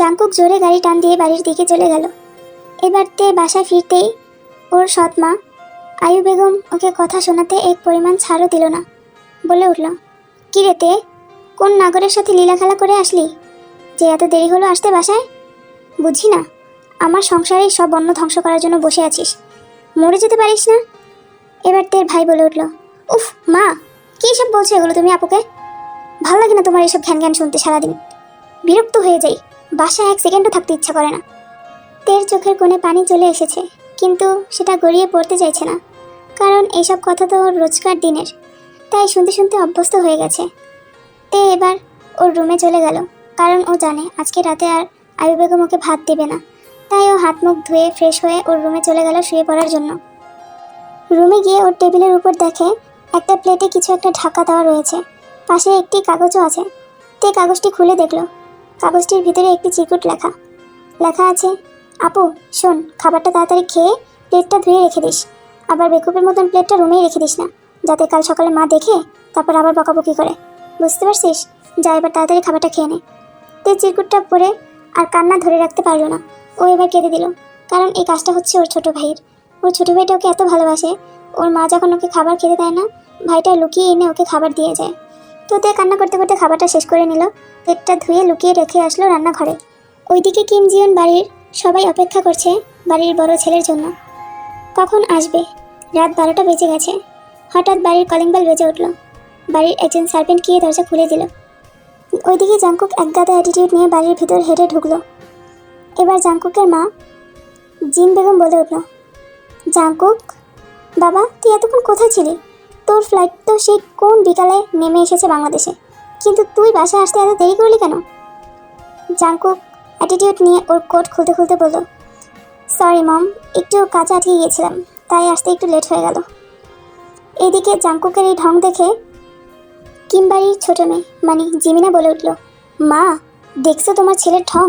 Jungkook জোরে গাড়ি টান দিয়ে বাড়ির দিকে চলে গেল। এবার তে বাসায় ফিরতেই ওর সৎ মা আয়ু বেগম ওকে কথা শোনাতে এক পরিমাণ ছাড়ও দিল না। বলে উঠল, কি রে তে, কোন নাগরের সাথে লীলা খেলা করে আসলি? যে এত দেরি হলো আসতে বাসায়? বুঝি না, আমার সংসারে সব অন্ন ধ্বংস করার জন্য বসে আছিস। মরে যেতে পারিস না? এবার তের ভাই বলে উঠল, উফ, মা, কী সব বলছো এগুলো তুমি আপুকে? ভালো লাগে না তোমার এসব ঘ্যান ঘ্যান শুনতে সারাদিন। বিরক্ত হয়ে যাই বাসায় এক সেকেন্ডও থাকতে ইচ্ছা করে না। তের চোখের কোণে পানি চলে এসেছে, কিন্তু সেটা গড়িয়ে পড়তে চাইছে না। কারণ এইসব কথা তো ওর রোজকার দিনের, তাই শুনতে শুনতে অভ্যস্ত হয়ে গেছে। তে এবার ওর রুমে চলে গেল, কারণ ও জানে আজকে রাতে আর আয়ু বেগম ওকে ভাত দেবে না। তাই ও হাত মুখ ধুয়ে ফ্রেশ হয়ে ওর রুমে চলে গেল শুয়ে পড়ার জন্য। রুমে গিয়ে ওর টেবিলের উপর দেখে একটা প্লেটে কিছু একটা ঢাকা দেওয়া রয়েছে। পাশে একটি কাগজও আছে। তে কাগজটি খুলে দেখল কাগজটির ভিতরে একটি চিরকুট লেখা। লেখা আছে, আপু, শোন, খাবারটা তাড়াতাড়ি খেয়ে প্লেটটা ধুয়ে রেখে দিস। আবার বেকুপের মতন প্লেটটা রুমেই রেখে দিস না। যাতে কাল সকালে মা দেখে তারপর আবার বকাবকি করে। বুঝতে পারছিস? যা এবার তাড়াতাড়ি খাবারটা খেয়ে নে। তে চিরকুটটা পরে আর কান্না ধরে রাখতে পারল না। ও এবার কেঁদে দিল, কারণ এই কাজটা হচ্ছে ওর ছোট ভাইয়ের। ওর ছোট ভাইটা ওকে এত ভালোবাসে, ওর মা যখন ওকে খাবার খেতে দেয় না, ভাইটা লুকিয়ে এনে ওকে খাবার দিয়ে যায়। তো তে কান্না করতে করতে খাবারটা শেষ করে নিল। পেটটা ধুয়ে লুকিয়ে রেখে আসলো রান্নাঘরে। ওইদিকে কিম জিয়ন বাড়ির সবাই অপেক্ষা করছে বাড়ির বড় ছেলের জন্য। কখন আসবে? রাত বারোটা বেজে গেছে। হঠাৎ বাড়ির কলিং বেল বেজে উঠল। বাড়ির একজন সার্ভেন্ট গিয়ে দরজা খুলে দিল। ওইদিকে জাঙ্কুক একগাদা অ্যাটিটিউড নিয়ে বাড়ির ভিতর হেঁটে ঢুকলো। এবার জাঙ্কুকের মা জিন বেগম বলে উঠল জাঙ্কুক বাবা, তুই এতক্ষণ কোথায় ছিলি? তোর ফ্লাইট তো সেই কোন বিকালে নেমে এসেছে বাংলাদেশে। কিন্তু তুই বাসায় আসতে এত দেরি করলি কেন? জাঙ্কুক অ্যাটিটিউড নিয়ে ওর কোট খুলতে খুলতে বলল সরি মম একটু কাজে আটকে গিয়েছিলাম, তাই আসতে একটু লেট হয়ে গেল। এদিকে জাঙ্কুকের এই ঢং দেখে কিমবাড়ির ছোট মেয়ে মানে জিমিনা বলে উঠল, মা, দেখছ তোমার ছেলের ঢং?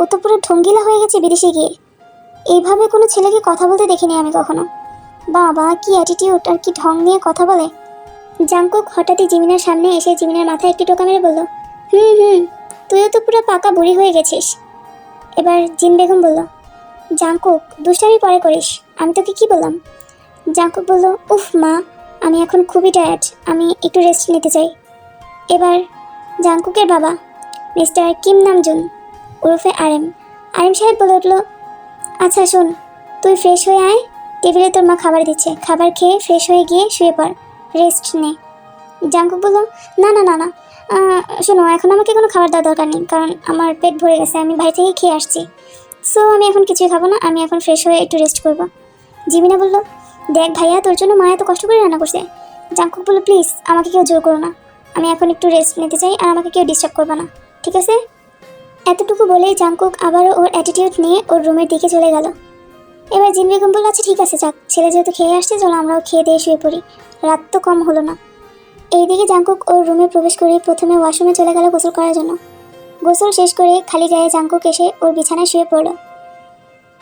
ও তো পুরো ঢঙ্গিলা হয়ে গেছে বিদেশে গিয়ে। এইভাবে কোনো ছেলেকে কথা বলতে দেখিনি আমি কখনো। বাবা, কি অ্যাটিটিউড আর কি ঢং নিয়ে কথা বলে? জাঙ্কুক হঠাৎই জিমিনার সামনে এসে জিমিনার মাথায় একটি টোকা মেরে বলল, হুম হুম, তুইও তো পুরো পাকা বুড়ি হয়ে গেছিস। এবার জিন বেগম বলল জাঙ্কুক দুষ্টামি পরে করিস, আমি তোকে কি বললাম? জাঙ্কুক বলল, উফ, মা, আমি এখন খুবই টায়ার্ড আমি একটু রেস্ট নিতে চাই। এবার জাঙ্কুকের বাবা, মিস্টার কিম নামজুন ওরফে আরেম আরেম সাহেব বলে উঠল আচ্ছা শোন, তুই ফ্রেশ হয়ে আয়, টেবিলে তোর মা খাবার দিচ্ছে, খাবার খেয়ে ফ্রেশ হয়ে গিয়ে শুয়ে পড়। রেস্ট নে। জাঙ্কুক বলল, না না না না। শোনো, এখন আমাকে কোনো খাবার দেওয়ার দরকার নেই, কারণ আমার পেট ভরে গেছে, আমি বাড়ি থেকে খেয়ে আসছি। সো আমি এখন কিছুই খাব না, আমি এখন ফ্রেশ হয়ে একটু রেস্ট করব। জিমিনা বলল, দেখ ভাইয়া, তোর জন্য মা এত কষ্ট করে রান্না করছে। জাঙ্কুক বলল, প্লিজ, আমাকে কেউ জোর করো না। আমি এখন একটু রেস্ট নিতে চাই, আর আমাকে কেউ ডিস্টার্ব করবে না। ঠিক আছে? এতটুকু বলেই জাঙ্কুক আবারও ওর অ্যাটিটিউড নিয়ে ওর রুমের দিকে চলে গেল। এবার জিন বেগম বলল আচ্ছা ঠিক আছে, যাক, ছেলে যেহেতু খেয়ে আসছে, চলো আমরাও খেয়ে দিয়ে শুয়ে পড়ি। রাত তো কম হলো না। এইদিকে জাঙ্কুক ওর রুমে প্রবেশ করে প্রথমে ওয়াশরুমে চলে গেল গোসল করার জন্য। গোসল শেষ করে খালি গায়ে জাঙ্কুক এসে ওর বিছানায় শুয়ে পড়ল।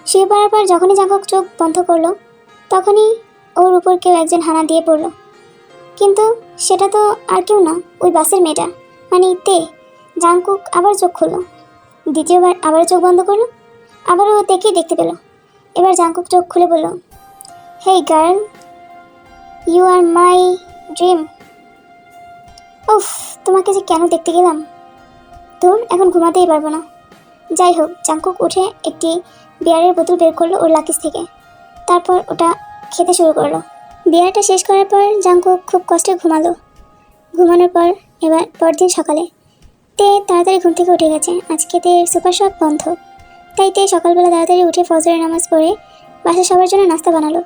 শুয়ে পড়ার পর যখনই জাঙ্কুক চোখ বন্ধ করল, তখনই ওর উপর কেউ একজন হানা দিয়ে পড়ল। কিন্তু সেটা তো আর কেউ না, ওই বাসের মেয়েটা। মানে তে জাঙ্কুক আবার চোখ খুললো। দ্বিতীয়বার আবার চোখ বন্ধ করল, আবারও তেকেই দেখতে পেল। এবার জাঙ্কুক চোখ খুলে বলল, hey girl you are my dream উফ, তোমাকে যে কেন দেখতে গেলাম? তোর এখন ঘুমাতেই পারব না। যাই হোক জাঙ্কুক উঠে একটি বিয়ারের বোতল বের করল ওর লাকিস থেকে। তারপর ওটা খেতে শুরু করল। বিয়ারটা শেষ করার পর জাঙ্কুক খুব কষ্টে ঘুমালো। ঘুমানোর পর, এবার পরদিন সকালে। তে তাড়াতাড়ি ঘুম থেকে উঠে গেছে। আজকে তে সুপার শপ বন্ধ। তাই তে সকালবেলা তাড়াতাড়ি উঠে ফজরের নামাজ পড়ে বাসার সবার জন্য নাস্তা বানালো।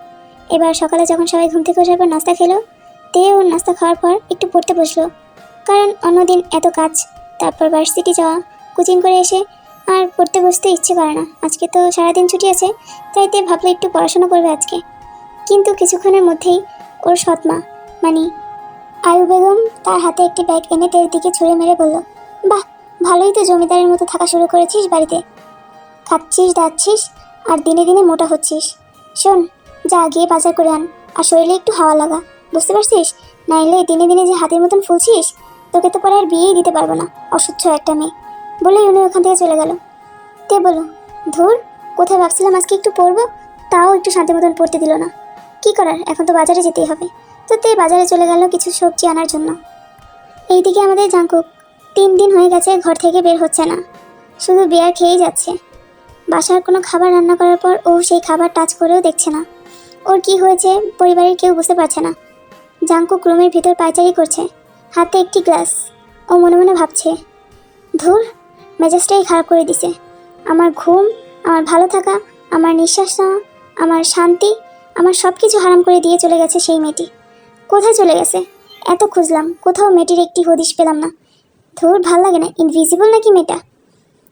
এবার সকালে যখন সবাই ঘুম থেকে ওঠার পর নাস্তা খেলো, তে ওর নাস্তা খাওয়ার পর একটু পড়তে বসল। কারণ অন্যদিন এত কাজ, তারপর ভার্সিটি যাওয়া কোচিং করে এসে আর পড়তে বসতে ইচ্ছে করে না। আজকে তো সারাদিন ছুটি আছে, তাই তে ভাবলো একটু পড়াশোনা করবে আজকে। কিন্তু কিছুক্ষণের মধ্যেই ওর সৎমা মানে আয়ু বেগম তার হাতে একটি ব্যাগ এনে তের দিকে ছুঁড়ে মেরে বলল, বাহ, ভালোই তো জমিদারের মতো থাকা শুরু করেছিস বাড়িতে। খাচ্ছিস, দাচ্ছিস আর দিনে দিনে মোটা হচ্ছিস। শোন যা গিয়ে বাজার করে আন। আর শরীরে একটু হাওয়া লাগা, বুঝতে পারছিস? নাইলে দিনে দিনে যে হাতের মতন ফুলছিস, তোকে তো পরে আর বিয়েই দিতে পারব না অসহ্য একটা মেয়ে। বলেই উনি ওখান থেকে চলে গেল। তে বলো ধুর, কোথায় ভাবছিলাম আজকে একটু পড়ব তাও একটু শান্তি মতন পড়তে দিল না। কি করার, এখন তো বাজারে যেতেই হবে। তো তে বাজারে চলে গেল কিছু সবজি আনার জন্য। এইদিকে আমাদের জাঙ্কুক তিন দিন হয়ে গেছে ঘর থেকে বের হচ্ছে না। শুধু বিয়ার খেয়েই যাচ্ছে। বাসার কোনো খাবার রান্না করার পর ও সেই খাবার টাচ করেও দেখছে না। ওর কি হয়েছে পরিবারের কেউ বুঝতে পারছে না। জাঙ্কুক রুমের ভিতর পায়চারি করছে। হাতে একটি গ্লাস। ও মনে মনে ভাবছে, ধুর, মেজাজটাই খারাপ করে দিছে। আমার ঘুম, আমার ভালো থাকা, আমার নিঃশ্বাস নেওয়া, আমার শান্তি, আমার সব কিছু হারাম করে দিয়ে চলে গেছে সেই মেয়েটি। কোথায় চলে গেছে? এত খুঁজলাম, কোথাও মেয়েটির একটি হদিশ পেলাম না। ধুর, ভালো লাগে না ইনভিজিবল নাকি মেয়েটা?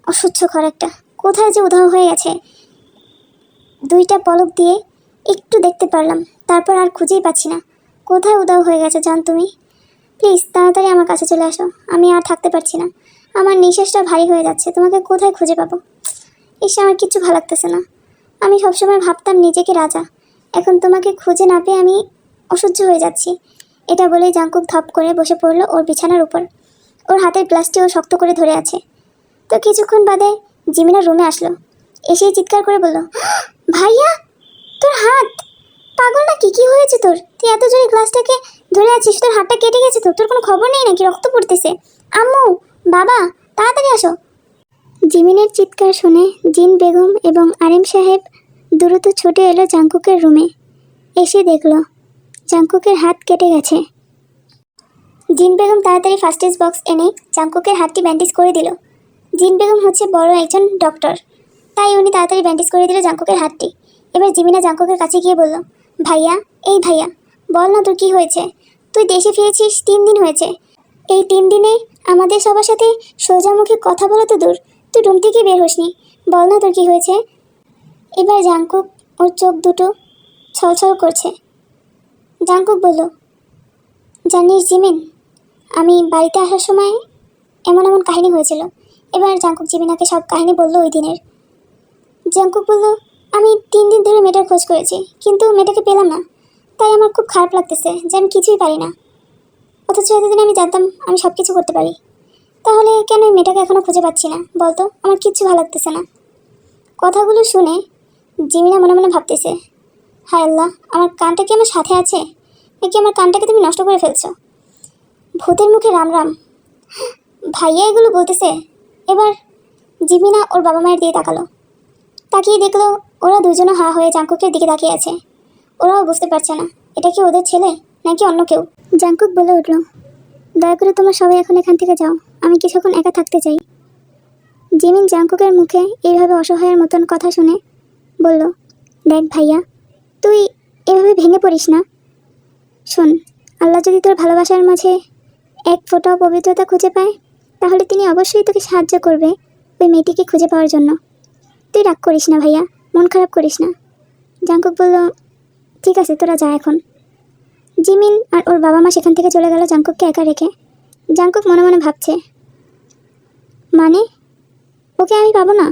অসহ্যকর একটা। কোথায় যে উধাও হয়ে গেছে। দুইটা পলক দিয়ে একটু দেখতে পারলাম, তারপর আর খুঁজেই পাচ্ছি না। কোথায় উদাও হয়ে গেছে জান তুমি? প্লিজ, তাড়াতাড়ি আমার কাছে চলে আসো, আমি আর থাকতে পারছি না। আমার নিঃশ্বাসটা ভারী হয়ে যাচ্ছে, তোমাকে কোথায় খুঁজে পাবো? এসে আমার কিচ্ছু ভালো লাগতেছে না। আমি সবসময় ভাবতাম নিজেকে রাজা। এখন তোমাকে খুঁজে না পেয়ে আমি অসহ্য হয়ে যাচ্ছি। এটা বলে জাঙ্কুক ধপ করে বসে পড়ল ওর বিছানার উপর। ওর হাতের গ্লাসটি ও শক্ত করে ধরে আছে। তো কিছুক্ষণ বাদে জিমিনা রুমে আসলো। এসেই চিৎকার করে বলল, ভাইয়া তোর হাত। পাগল না কি কি হয়েছে তোর? তুই এত জোরে গ্লাসটাকে ধরে আছিস, তোর হাতটা কেটে গেছে তো? তোর কোনো খবর নেই নাকি? রক্ত পড়তেছে। আম্মু, বাবা, তাড়াতাড়ি আসো। জিমিনের চিৎকার শুনে জিন বেগম এবং আরিম সাহেব দ্রুত ছুটে এলো জাঙ্কুকের রুমে। এসে দেখল জাঙ্কুকের হাত কেটে গেছে। জিন বেগম তাড়াতাড়ি ফার্স্ট এড বক্স এনে জাঙ্কুকের হাতটি ব্যান্ডেজ করে দিল। জিন বেগম হচ্ছে বড় একজন ডক্টর তাই উনি তাড়াতাড়ি ব্যান্ডেজ করে দিল জাঙ্কুকের হাতটি। এবার জিমিনা জাঙ্কুকের কাছে গিয়ে বলল, ভাইয়া, এই ভাইয়া, বল না তোর কী হয়েছে? তুই দেশে ফিরেছিস, তিন দিন হয়েছে। এই তিন দিনে আমাদের সবার সাথে সোজামুখে কথা বলা তো দূর, তুই রুম থেকে বের হসনি। বল না তোর কী হয়েছে? এবার জাঙ্কুক ওর চোখ দুটো ছলছল করছে। জাঙ্কুক বলল, জানিস জিমিন, আমি বাড়িতে আসার সময় এমন এমন কাহিনী হয়েছিল। এবার জাঙ্কুক জিমিনাকে সব কাহিনী বলল ওই দিনের। জাঙ্কুক বলল আমি তিন দিন ধরে মেয়েটার খোঁজ করেছি, কিন্তু মেয়েটাকে পেলাম না। তাই আমার খুব খারাপ লাগতেছে যে আমি কিছুই পারি না। অথচ এতদিন আমি জানতাম আমি সব কিছু করতে পারি। তাহলে কেন এই মেয়েটাকে এখনও খুঁজে পাচ্ছি না? বলতো, আমার কিচ্ছু ভালো লাগতেছে না। কথাগুলো শুনে জিমিনা মনে মনে ভাবতেছে, হায় আল্লাহ, আমার কানটা কি আমার সাথে আছে? নাকি আমার কানটাকে তুমি নষ্ট করে ফেলছো? ভূতের মুখে রাম রাম। ভাইয়া এগুলো বলতেছে। এবার জিমিনা ওর বাবা মায়ের দিয়ে তাকালো। তাকিয়ে দেখল ওরা দুজনে হা হয়ে জাঙ্কুকের দিকে তাকিয়ে আছে। ওরাও বুঝতে পারছে না, এটা কি ওদের ছেলে নাকি অন্য কেউ? জাঙ্কুক বলে উঠল, দয়া করে তোমরা সবাই এখন এখান থেকে যাও, আমি কিছুক্ষণ একা থাকতে চাই। জিমিন জাঙ্কুকের মুখে এইভাবে অসহায়ের মতন কথা শুনে বলল, দেখ ভাইয়া, তুই এভাবে ভেঙে পড়িস না। শোন, আল্লাহ যদি তোর ভালোবাসার মাঝে এক ফোঁটাও পবিত্রতা খুঁজে পায়, তাহলে তিনি অবশ্যই তোকে সাহায্য করবে ওই মেয়েটিকে খুঁজে পাওয়ার জন্য। তুই রাগ করিস না ভাইয়া মন খারাপ করিস না। জাঙ্কুক বলল, ঠিক আছে, তোরা যা এখন। জিমিন আর ওর বাবা মা সেখান থেকে চলে গেল জাঙ্কুককে একা রেখে। জাঙ্কুক মনে মনে ভাবছে মানে ওকে আমি পাবো না?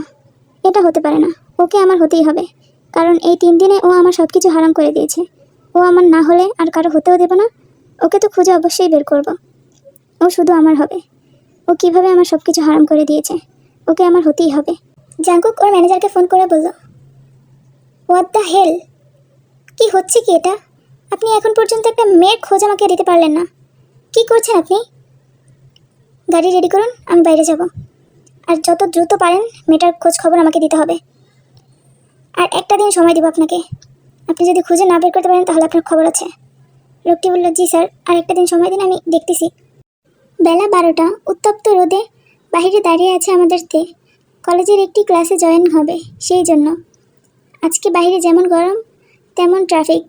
এটা হতে পারে না। ওকে আমার হতেই হবে। কারণ এই তিন দিনে ও আমার সব কিছু হারাম করে দিয়েছে। ও আমার না হলে আর কারও হতেও দেবো না। ওকে তো খুঁজে অবশ্যই বের করব। ও শুধু আমার হবে। ও কীভাবে আমার সব কিছু হারাম করে দিয়েছে? ওকে আমার হতেই হবে। জাঙ্কুক ওর ম্যানেজারকে ফোন করে বলল হোয়াট দ্য হেল কি হচ্ছে কি এটা? আপনি এখন পর্যন্ত একটা মেয়ের খোঁজ আমাকে দিতে পারলেন না। কি করছেন আপনি? গাড়ি রেডি করুন, আমি বাইরে যাব। আর যত দ্রুত পারেন, মেয়েটার খোঁজ খবর আমাকে দিতে হবে। আর একটা দিন সময় দিব আপনাকে। আপনি যদি খুঁজে না বের করতে পারেন, তাহলে আপনার খবর আছে। লোকটি বলল, জি স্যার, আর একটা দিন সময় দিন, আমি দেখতেছি। বেলা বারোটা, উত্তপ্ত রোদে বাইরে দাঁড়িয়ে আছে আমাদের তে। কলেজের একটি ক্লাসে জয়েন হবে, সেই জন্য। আজকে বাইরে যেমন গরম, তেমন ট্রাফিক।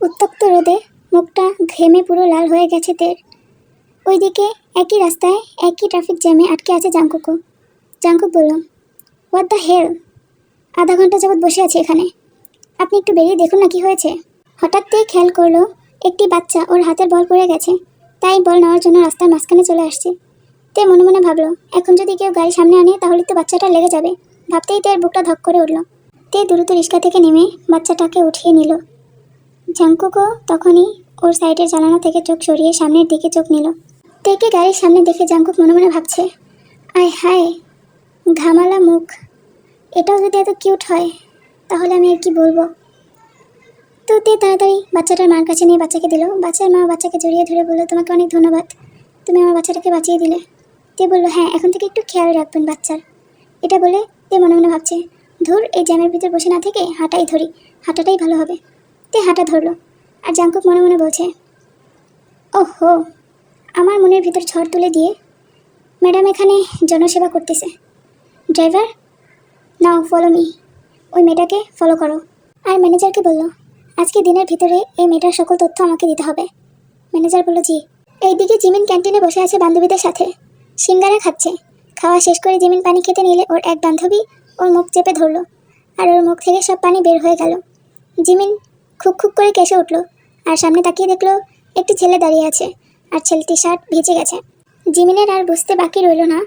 উত্তপ্ত রোদে মুখটা ঘেমে পুরো লাল হয়ে গেছে তের। ওইদিকে একই রাস্তায় একই ট্রাফিক জ্যামে আটকে আছে জাঙ্কুকও জাঙ্কুক বলল হোয়াট দ্য হেল আধা ঘণ্টা যাবৎ বসে আছি এখানে। আপনি একটু বেরিয়ে দেখুন না কি হয়েছে? হঠাৎ দিয়ে খেয়াল করল, একটি বাচ্চা ওর হাতের বল পড়ে গেছে। তাই বল নেওয়ার জন্য রাস্তার মাঝখানে চলে আসছে। তে মনে মনে ভাবলো, এখন যদি কেউ গাড়ি সামনে আনে, তাহলে তো বাচ্চাটা লেগে যাবে। ভাবতেই তের বুকটা ধক করে উঠল। তে দ্রুত রিক্সা থেকে নেমে বাচ্চাটাকে উঠিয়ে নিল। জাঙ্কুকও তখনই ওর সাইডের জানালা থেকে চোখ সরিয়ে সামনের দিকে চোখ নিল। তেকে গাড়ির সামনে দেখে জাঙ্কুক মনে মনে ভাবছে, আয় হায়, ঘামালা মুখ। এটাও যদি এত কিউট হয়, তাহলে আমি আর কি বলব? তো তে তাড়াতাড়ি বাচ্চাটার মার কাছে নিয়ে বাচ্চাকে দিল। বাচ্চার মা বাচ্চাকে জড়িয়ে ধরে বলল, তোমাকে অনেক ধন্যবাদ। তুমি আমার বাচ্চাটাকে বাঁচিয়ে দিলে। তে বলল হ্যাঁ এখন থেকে একটু খেয়াল রাখবেন বাচ্চার। এটা বলে তে মনে মনে ভাবছে ধুর, এই জ্যামের ভিতর বসে না থেকে হাঁটাই ধরি, হাঁটাটাই ভালো হবে। তে হাঁটা ধরলো, আর জাঙ্কুক মনে মনে বলছে, ওহো, আমার মনের ভিতর ঝড় তুলে দিয়ে ম্যাডাম এখানে জনসেবা করতেছে। ড্রাইভার, নাও ফলো মি ওই মেয়েটাকে ফলো করো। আর ম্যানেজারকে বলল, আজকে দিনের ভিতরে এই মেয়েটার সকল তথ্য আমাকে দিতে হবে। ম্যানেজার বলল, জি। এইদিকে জিমিন ক্যান্টিনে বসে আছে বান্ধবীদের সাথে। সিঙ্গারা খাচ্ছে। খাওয়া শেষ করে জিমিন পানি খেতে নিলে ওর এক বান্ধবী ওর মুখ চেপে ধরলো আর ওর মুখ থেকে সব পানি বের হয়ে গেল। জিমিন খুক খুক করে কেসে উঠল আর সামনে তাকিয়ে দেখল একটি ছেলে দাঁড়িয়ে আছে আর ছেলেটির শার্ট ভিজে গেছে। জিমিনের আর বুঝতে বাকি রইল না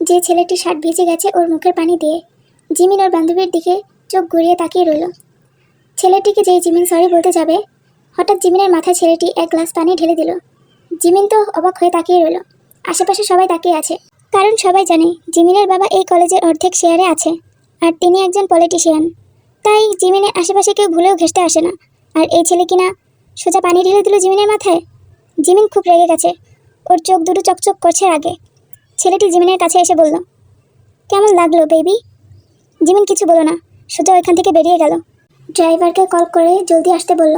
যে ছেলেটির শার্ট ভিজে গেছে ওর মুখের পানি দিয়ে। জিমিন ওর বান্ধবীর দিকে চোখ ঘুরিয়ে তাকিয়ে রইল। ছেলেটিকে যেই জিমিন সরি বলতে যাবে, হঠাৎ জিমিনের মাথায় ছেলেটি এক গ্লাস পানি ঢেলে দিল। জিমিন তো অবাক হয়ে তাকিয়ে রইল। আশেপাশে সবাই তাকিয়ে আছে। কারণ সবাই জানে জিমিনের বাবা এই কলেজের অর্ধেক শেয়ারে আছে। আর তিনি একজন পলিটিশিয়ান তাই জিমিনের আশেপাশে কেউ ভুলেও ঘেসতে আসে না। আর এই ছেলে কিনা সোজা পানি ঢেলে দিল জিমিনের মাথায়? জিমিন খুব রেগে গেছে। ওর চোখ দুটো চকচক করছে আগে ছেলেটি জিমিনের কাছে এসে বলল, কেমন লাগল বেবি জিমিন কিছু বলো না। সোজা ওইখান থেকে বেরিয়ে গেল। ড্রাইভারকে কল করে জলদি আসতে বলল।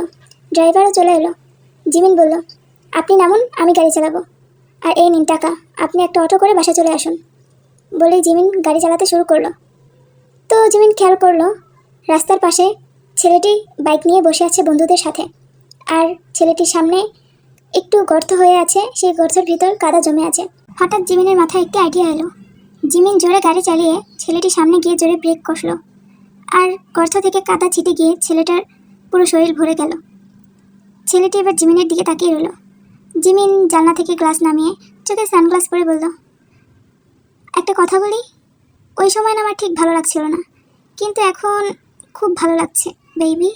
ড্রাইভারও চলে এলো। জিমিন বলল, আপনি নামুন, আমি গাড়ি চালাবো। আর এই নিন টাকা, আপনি একটা অটো করে বাসা চলে আসুন। বলেই জিমিন গাড়ি চালাতে শুরু করল। তো জিমিন খেয়াল করল, রাস্তার পাশে ছেলেটি বাইক নিয়ে বসে আছে বন্ধুদের সাথে। আর ছেলেটির সামনে একটু গর্ত হয়ে আছে, সেই গর্তের ভিতর কাদা জমে আছে। হঠাৎ জিমিনের মাথায় একটি আইডিয়া এলো। জিমিন জোরে গাড়ি চালিয়ে ছেলেটির সামনে গিয়ে জোরে ব্রেক কষলো। আর গর্ত থেকে কাদা ছিটে গিয়ে ছেলেটার পুরো শরীর ভরে গেল। ছেলেটি এবার জিমিনের দিকে তাকিয়ে রইল। জিমিন জানলা থেকে গ্লাস নামিয়ে চোখে সানগ্লাস পরে বলল, একটা কথা বলি ওই সময় আমার ঠিক ভালো লাগছিল না। কিন্তু এখন খুব ভালো লাগছে বেবি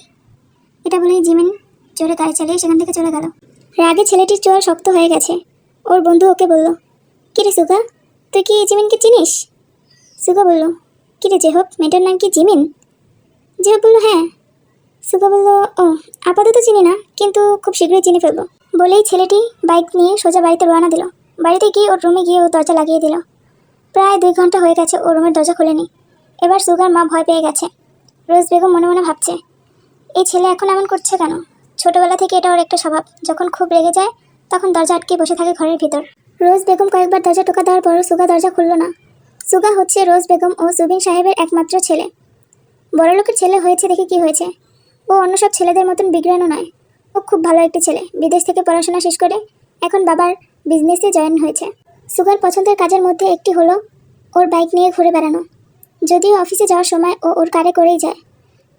এটা বলেই জিমিন জোরে গাড়ি চালিয়ে সেখান থেকে চলে গেল। রাগে ছেলেটির চোয়াল শক্ত হয়ে গেছে। ওর বন্ধু ওকে বলল, কিরে সুগা, তুই কি জিমিনকে চিনিস? সুগা বলল, কিরে জেহব, মেয়েটার নাম কি জিমিন? জেহব বলল হ্যাঁ। সুগা বলল, ও, আপাতত চিনি না, কিন্তু খুব শীঘ্রই চিনি ফেলব। বলেই ছেলেটি বাইক নিয়ে সোজা বাড়িতে রওনা দিল। বাড়িতে গিয়ে ওর রুমে গিয়ে ও দরজা লাগিয়ে দিল। প্রায় দুই ঘণ্টা হয়ে গেছে ও রুমের দরজা খোলেনি। এবার সুগার মা ভয় পেয়ে গেছে। রোজ বেগম মনে মনে ভাবছে, এই ছেলে এখন এমন করছে কেন? ছোটবেলা থেকে এটা ওর একটা স্বভাব। যখন খুব রেগে যায়, তখন দরজা আটকে বসে থাকে ঘরের ভিতর। রোজ বেগম কয়েকবার দরজা টোকা দেওয়ার পরও সুগা দরজা খুলল না। সুগা হচ্ছে রোজ বেগম ও জুবিন সাহেবের একমাত্র ছেলে। বড়লোকের ছেলে হয়েছে দেখে কি হয়েছে? ও অন্য সব ছেলেদের মতন বিগ্রানও নয়। ও খুব ভালো একটি ছেলে। বিদেশ থেকে পড়াশোনা শেষ করে এখন বাবার বিজনেসে জয়েন হয়েছে। সুগার পছন্দের কাজের মধ্যে একটি হলো ওর বাইক নিয়ে ঘুরে বেড়ানো। যদিও অফিসে যাওয়ার সময় ও ওর কারে করেই যায়,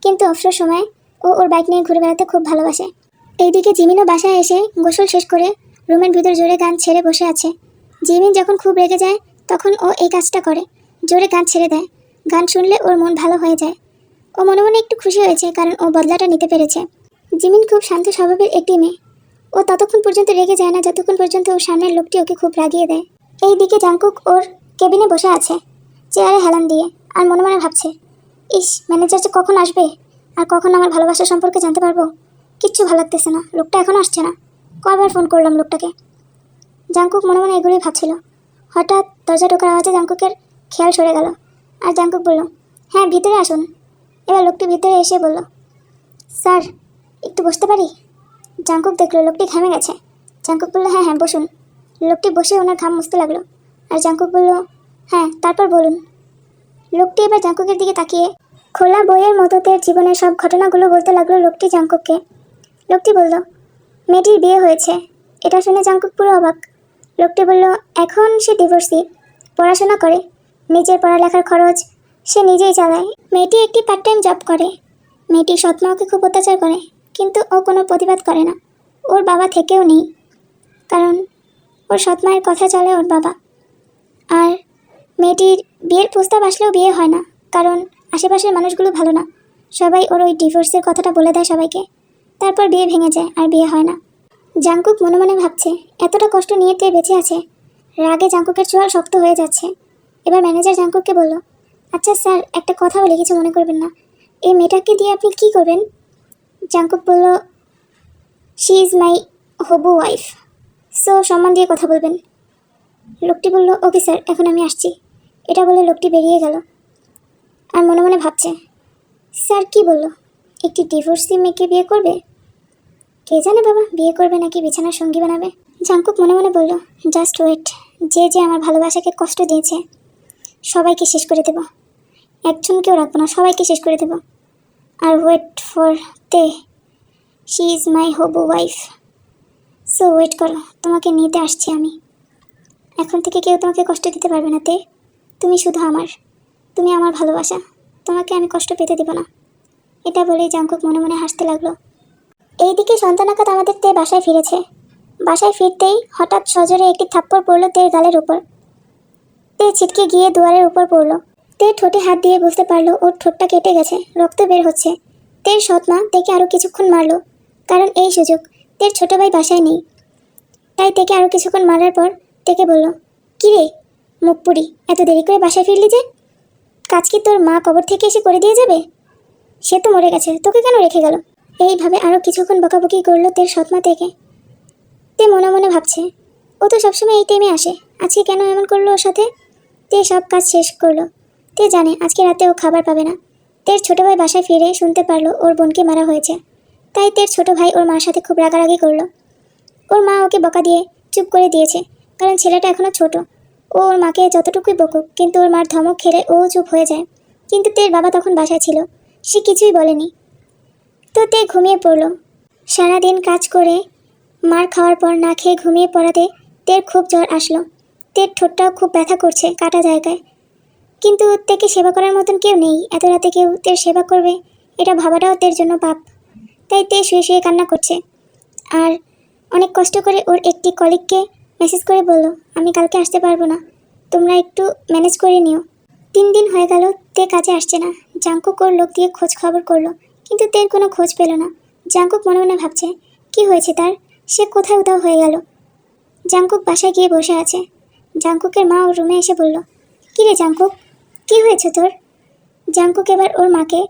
কিন্তু অবসর সময় ও ওর বাইক নিয়ে ঘুরে বেড়াতে খুব ভালোবাসে। এইদিকে জিমিনও বাসায় এসে গোসল শেষ করে রুমের ভিতর জোরে গান ছেড়ে বসে আছে। জিমিন যখন খুব রেগে যায়, তখন ও এই কাজটা করে, জোরে গান ছেড়ে দেয়। গান শুনলে ওর মন ভালো হয়ে যায়। ও মনে মনে একটু খুশি হয়েছে, কারণ ও বদলাটা নিতে পেরেছে। জিমিন খুব শান্ত স্বভাবের একটি মেয়ে। ও ততক্ষণ পর্যন্ত রেগে যায় না, যতক্ষণ পর্যন্ত ওর সামনের লোকটি ওকে খুব রাগিয়ে দেয়। এই দিকে জাংকুক ওর কেবিনে বসে আছে, চেয়ারে হেলান দিয়ে, আর মনে মনে ভাবছে, ইস, ম্যানেজার যে কখন আসবে? আর কখন আমার ভালোবাসা সম্পর্কে জানতে পারব? কিচ্ছু ভালো লাগতেছে না, লোকটা এখনও আসছে না। কয়বার ফোন করলাম লোকটাকে। জাংকুক মনে মনে এগুলোই ভাবছিল। হঠাৎ দরজা ঢোকার আওয়াজে জাংকুকের খেয়াল সরে গেল, আর জাংকুক বলল হ্যাঁ ভিতরে আসুন। এবার লোকটি ভিতরে এসে বলল, স্যার, একটু বসতে পারি? জাংকুক দেখল লোকটি ঘামে গেছে। জাংকুক বলল হ্যাঁ হ্যাঁ বসুন। লোকটি বসে ওনার ঘাম মুছতে লাগল। আর জাংকুক বলল হ্যাঁ তারপর বলুন। লোকটি এবার জাংকুকের দিকে তাকিয়ে খোলা বইয়ের মতো জীবনের সব ঘটনাগুলো বলতে লাগল লোকটি জাংকুককে লোকটি বলল, মেয়েটির বিয়ে হয়েছে। এটা শুনে জাংকুক পুরো অবাক। লোকটি বলল, এখন সে ডিভোর্সি পড়াশোনা করে। নিজের পড়ালেখার খরচ সে নিজেই চালায়। মেয়েটি একটি পার্ট টাইম জব করে। মেয়েটি সৎমা ওকে খুব অত্যাচার করে, কিন্তু ও কোনো প্রতিবাদ করে না। ওর বাবা থেকেও নেই। কারণ ওর সৎমায়ের কথা চলে ওর বাবা। আর মেয়েটির বিয়ের প্রস্তাব আসলেও বিয়ে হয় না, কারণ আশেপাশের মানুষগুলো ভালো না। সবাই ওর ওই ডিভোর্সের কথাটা বলে দেয় সবাইকে। তারপর বিয়ে ভেঙে যায় আর বিয়ে হয় না। জাংকুক মনে মনে ভাবছে, এতটা কষ্ট নিয়ে তে বেঁচে আছে? রাগে জাংকুকের চোয়াল শক্ত হয়ে যাচ্ছে। এবার ম্যানেজার জাংকুককে বলল আচ্ছা স্যার, একটা কথা বলে, কিছু মনে করবেন না। এই মেয়েটাকে দিয়ে আপনি কি করবেন? জাঙ্কুক বলল শি ইজ মাই হবু ওয়াইফ সো সম্মান দিয়ে কথা বলবেন। লোকটি বলল, ওকে স্যার, এখন আমি আসছি। এটা বলে লোকটি বেরিয়ে গেল। আর মনে মনে ভাবছে, স্যার, কি বলল? একটি ডিভোর্সি মেয়েকে বিয়ে করবে? কে জানে বাবা, বিয়ে করবে নাকি বিছানার সঙ্গী বানাবে? জাঙ্কুক মনে মনে বলল, জাস্ট ওয়েট, যে যে আমার ভালোবাসাকে কষ্ট দিয়েছে, সবাইকে শেষ করে দেব। একজনকেও রাখব না, সবাইকে শেষ করে দেব। আর ওয়েট ফর তে, শি ইজ মাই হবু ওয়াইফ। সো ওয়েট করো তোমাকে নিতে আসছি আমি। এখন থেকে কেউ তোমাকে কষ্ট দিতে পারবে না, তে। তুমি শুধু আমার। তুমি আমার ভালোবাসা। তোমাকে আমি কষ্ট পেতে দেব না। এটা বলেই জাঙ্কুক মনে মনে হাসতে লাগল। এইদিকে সন্তানাকাত আমাদের তে বাসায় ফিরেছে। বাসায় ফিরতেই হঠাৎ সজোরে একটি থাপ্পড় পড়ল তের গালের উপর। তে ছিটকে গিয়ে দুয়ারের উপর পড়ল। তে ঠোঁটে হাত দিয়ে বুঝতে পারল ওর ঠোঁটটা কেটে গেছে, রক্ত বের হচ্ছে। তের সৎমা তেকে আরও কিছুক্ষণ মারলো। কারণ এই সুযোগ তের ছোট ভাই বাসায় নেই। তাই তেকে আরও কিছুক্ষণ মারার পর তেকে বলল কি রে মুখ পুরি এত দেরি করে বাসায় ফিরলি যে? কাজ কি তোর মা কবর থেকে এসে করে দিয়ে যাবে? সে তো মরে গেছে, তোকে কেন রেখে গেল? এইভাবে আরও কিছুক্ষণ বকাবকি করল তের সৎমা থেকে তে মনে মনে ভাবছে, ও তো সবসময় এই টাইমে আসে, আজকে কেন এমন করল ওর সাথে? তে সব কাজ শেষ করল। তে জানে আজকে রাতে ও খাবার পাবে না। তের ছোট ভাই বাসায় ফিরে শুনতে পারল ওর বোনকে মারা হয়েছে। তাই তের ছোট ভাই ওর মার সাথে খুব রাগারাগি করল। ওর মা ওকে বকা দিয়ে চুপ করে দিয়েছে, কারণ ছেলেটা এখনও ছোট। ও ওর মাকে যতটুকুই বকুক, কিন্তু ওর মার ধমক খেলে ও চুপ হয়ে যায়। কিন্তু তের বাবা তখন বাসায় ছিল, সে কিছুই বলেনি। তো তে ঘুমিয়ে পড়ল। সারাদিন কাজ করে মার খাওয়ার পর না খেয়ে ঘুমিয়ে পড়াতে তের খুব জ্বর আসলো। তের ঠোঁটটাও খুব ব্যথা করছে কাটা জায়গায়। কিন্তু তেকে সেবা করার মতন কেউ নেই, এত রাতে কেউ তের সেবা করবে, এটা ভাবাটাও তের জন্য পাপ। তাই তে শুয়ে শুয়ে কান্না করছে। আর অনেক কষ্ট করে ওর একটি কলিগকে মেসেজ করে বলল, আমি কালকে আসতে পারব না, তোমরা একটু ম্যানেজ করে নিও। তিন দিন হয়ে গেল, তে কাজে আসছে না। জাঙ্কুক ওর লোক দিয়ে খোঁজ খবর করল, কিন্তু তের কোনো খোঁজ পেল না। জাঙ্কুক মনে মনে ভাবছে, কি হয়েছে তার? সে কোথায় উধাও হয়ে গেল? জাঙ্কুক বাসায় গিয়ে বসে আছে। জাঙ্কুকের মা ওর রুমে এসে বলল, কী রে জাঙ্কুক কী হয়েছে তোর? জাঙ্কুক এবার ওর মাকে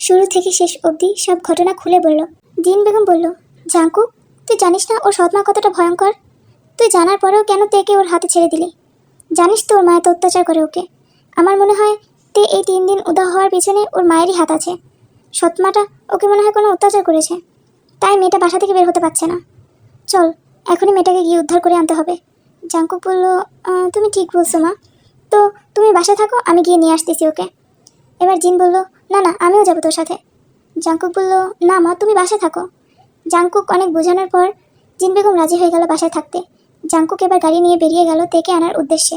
শুরু থেকে শেষ অবধি সব ঘটনা খুলে বলল। দিন বেগম বলল, জাঙ্কু, তুই জানিস না ওর সৎমা কতটা ভয়ঙ্কর? তুই জানার পরেও কেন তেকে ওর হাতে ছেড়ে দিলি? জানিস তো ওর মায়ের অত্যাচার করে ওকে। আমার মনে হয় তে এই তিন দিন উদা হওয়ার পিছনে ওর মায়েরই হাত আছে। সৎমাটা ওকে মনে হয় কোনো অত্যাচার করেছে। তাই মেয়েটা বাসা থেকে বের হতে পারছে না। চল, এখনই মেয়েটাকে গিয়ে উদ্ধার করে আনতে হবে। জাঙ্কুক বলল তুমি ঠিক বলছো মা। তো তুমি বাসায় থাকো, আমি গিয়ে নিয়ে আসতেছি ওকে। এবার জিন বলল না না, আমিও যাব তোর সাথে। জাঙ্কুক বলল, না মা, তুমি বাসায় থাকো। জাঙ্কুক অনেক বোঝানোর পর জিন বেগম রাজি হয়ে গেল বাসায় থাকতে। জাঙ্কুক এবার গাড়ি নিয়ে বেরিয়ে গেল থেকে আনার উদ্দেশ্যে।